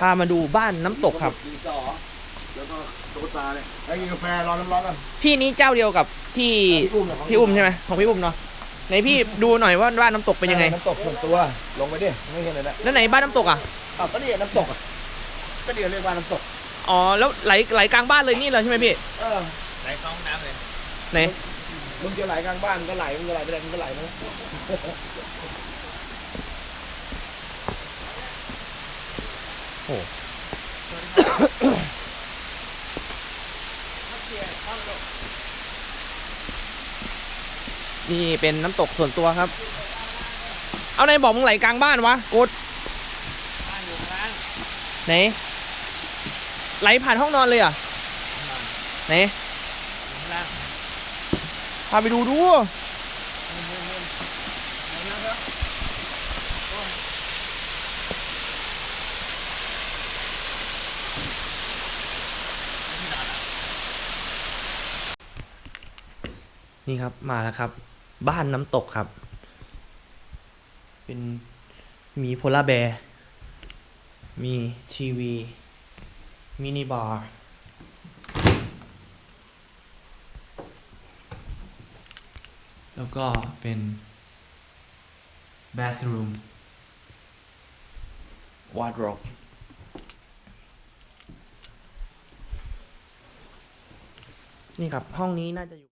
พามาดูบ้านน้ำตกครับดีสอแล้วก็ตุ๊กตาเนี่ยไอ้กินกาแฟรอน้ำร้อนกันพี่นี้เจ้าเดียวกับที่พี่อุ้มเหรอของพี่อุ้มใช่ไหมของพี่อุ้มเนาะไหนพี่ดูหน่อยว่าบ้านน้ำตกเป็นยังไงน้ำตกส่วนตัวลงไปดิไม่เห็นเลยนะแล้วไหนบ้านน้ำตกอะอ้าวก็นี่น้ำตกอะก็เดี๋ยวเรียกว่าน้ำตกอ๋อแล้วไหลไหลกลางบ้านเลยนี่เลยใช่ไหมพี่เออไหลเข้าห้องน้ำเลยไหนมึงจะไหลกลางบ้านมึงก็ไหลมึงจะไหลไปไหนมึงก็ไหลนะ โอ้นี่เป็นน้ำตกส่วนตัวครับ เอาไหนบอกมึงไหลกลางบ้านวะกดนี่ไหน ไหลผ่านห้องนอนเลยอะไหนอยู่ข้างล่างพาไปดูดู นี่ครับมาแล้วครับ บ้านน้ำตกครับ เป็นมีโพลาร์แบร์มีทีวีมินิบาร์แล้วก็เป็น bathroom wardrobe นี่ครับ ห้องนี้น่าจะอยู่